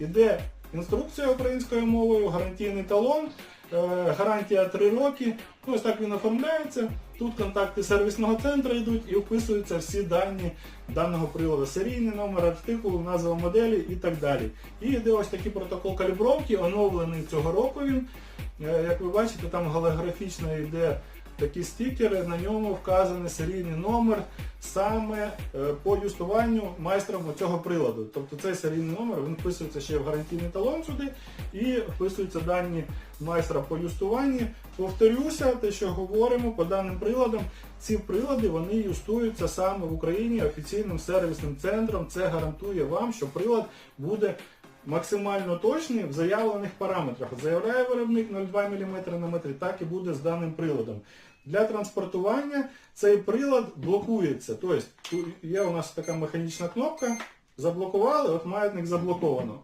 іде інструкція українською мовою, гарантійний талон, е, гарантія 3 роки. Ну, ось так він оформляється. Тут контакти сервісного центру йдуть і вписуються всі дані даного приладу. Серійний номер, артикул, назва моделі і так далі. І йде ось такий протокол калібровки, оновлений цього року він. Е, Як ви бачите, там голографічно йде такі стікери, на ньому вказаний серійний номер саме е, по юстуванню майстром цього приладу. Тобто цей серійний номер він вписується ще в гарантійний талон сюди і вписуються дані майстра по юстуванні. Повторюся, те, що говоримо по даним приладам, ці прилади вони юстуються саме в Україні офіційним сервісним центром. Це гарантує вам, що прилад буде максимально точний в заявлених параметрах. Заявляє виробник 0,2 мм на метрі, так і буде з даним приладом. Для транспортування цей прилад блокується. Тобто є у нас така механічна кнопка, заблокували, от маятник заблоковано.